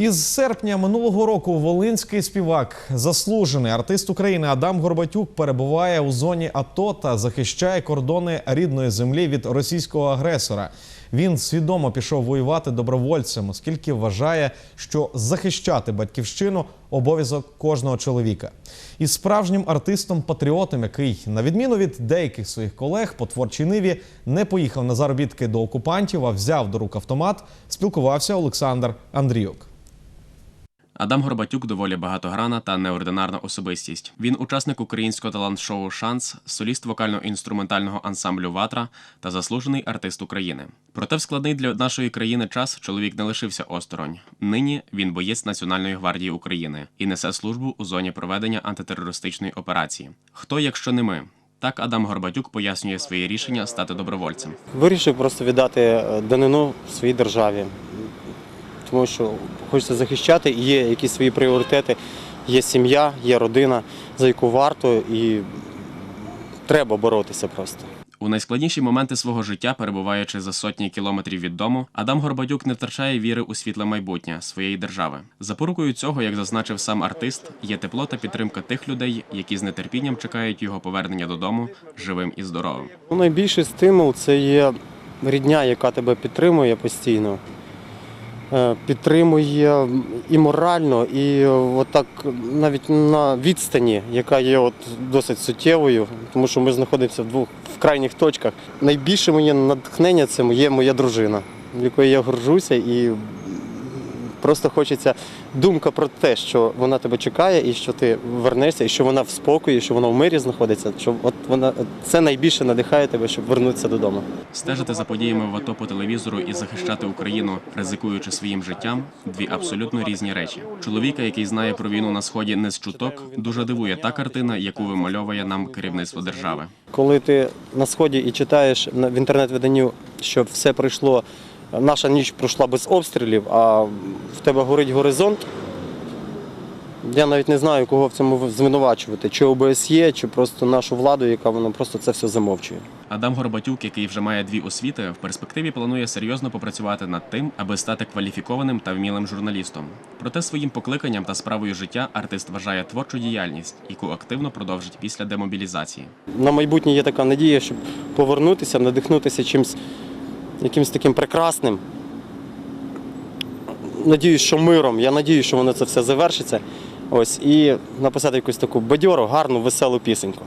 Із серпня минулого року волинський співак, заслужений артист України Адам Горбатюк перебуває у зоні АТО та захищає кордони рідної землі від російського агресора. Він свідомо пішов воювати добровольцем, оскільки вважає, що захищати батьківщину обов'язок кожного чоловіка. І справжнім артистом-патріотом, який, на відміну від деяких своїх колег по творчій ниві, не поїхав на заробітки до окупантів, а взяв до рук автомат, спілкувався Олександр Андріюк. Адам Горбатюк доволі багатограна та неординарна особистість. Він учасник українського талант-шоу Шанс, соліст вокально-інструментального ансамблю Ватра та заслужений артист України. Проте в складний для нашої країни час чоловік не лишився осторонь. Нині він боєць Національної гвардії України і несе службу у зоні проведення антитерористичної операції. Хто, якщо не ми? Так Адам Горбатюк пояснює своє рішення стати добровольцем. Вирішив просто віддати е, данину своїй державі, тому що хочеться захищати, і є якісь свої пріоритети, є сім'я, є родина, за яку варто і треба боротися просто. У найскладніші моменти свого життя, перебуваючи за сотні кілометрів від дому, Адам Горбатюк не втрачає віри у світле майбутнє своєї держави. Запорукою цього, як зазначив сам артист, є тепло та підтримка тих людей, які з нетерпінням чекають його повернення додому живим і здоровим. Ну, найбільший стимул це є рідня, яка тебе підтримує постійно. Е, Підтримує і морально, і отак навіть на відстані, яка є от досить суттєвою, тому що ми знаходимося в двох в крайніх точках. Найбільше моє натхнення це моє моя дружина, якою я горжуся, і просто хочеться думка про те, що вона тебе чекає, і що ти вернешся, і що вона в спокої, що вона в мирі знаходиться. Що от вона це найбільше надихає тебе, щоб вернутися додому. Стежити за подіями в АТО по телевізору і захищати Україну, ризикуючи своїм життям дві абсолютно різні речі. Чоловіка, який знає про війну на сході не з чуток, дуже дивує та картина, яку вимальовує нам керівництво держави. Коли ти на сході і читаєш в інтернет-виданню, що все пройшло, наша ніч пройшла без обстрілів, а в тебе горить горизонт. Я навіть не знаю, кого в цьому звинувачувати, чи ОБСЄ, чи просто нашу владу, яка вона просто це все замовчує. Адам Горбатюк, який вже має дві освіти, в перспективі планує серйозно попрацювати над тим, аби стати кваліфікованим та вмілим журналістом. Проте своїм покликанням та справою життя артист вважає творчу діяльність, яку активно продовжить після демобілізації. На майбутнє є така надія, щоб повернутися, надихнутися чимось якимось таким прекрасним. Надіюсь, що миром. Я надіюсь, що воно це все завершиться. Ось і написати якусь таку бадьору, гарну, веселу пісеньку.